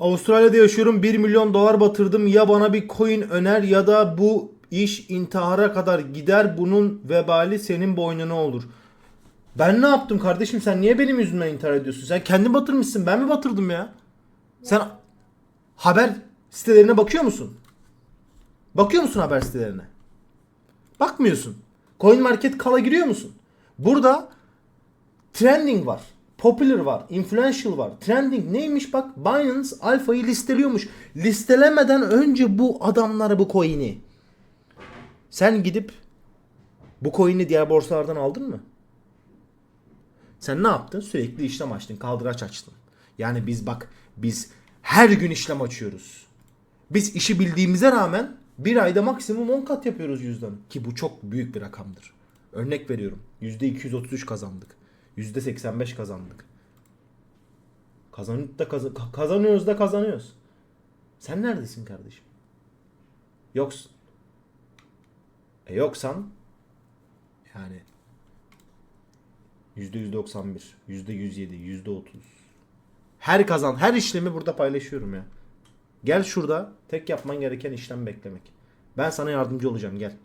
Avustralya'da yaşıyorum 1 milyon dolar batırdım ya bana bir coin öner ya da bu iş intihara kadar gider bunun vebali senin boynuna olur. Ben ne yaptım kardeşim sen niye benim yüzümden intihar ediyorsun? Sen kendin batırmışsın ben mi batırdım ya? Sen haber sitelerine bakıyor musun? Bakıyor musun haber sitelerine? Bakmıyorsun. Coin Market Kala giriyor musun? Burada trending var. Popular var. Influential var. Trending neymiş bak Binance Alpha'yı listeliyormuş. Listelemeden önce bu adamlara bu coin'i. Sen gidip bu coin'i diğer borsalardan aldın mı? Sen ne yaptın? Sürekli işlem açtın. Kaldıraç açtın. Yani biz bak biz her gün işlem açıyoruz. Biz işi bildiğimize rağmen bir ayda maksimum 10 kat yapıyoruz yüzden. Ki bu çok büyük bir rakamdır. Örnek veriyorum. %233 kazandık. %85 kazandık. Kazanıp da kazan kazanıyoruz da kazanıyoruz. Sen neredesin kardeşim? Yoksun. E yoksan yani %191, %107, %30. Her kazan, her işlemi burada paylaşıyorum ya. Gel şurada tek yapman gereken işlem beklemek. Ben sana yardımcı olacağım gel.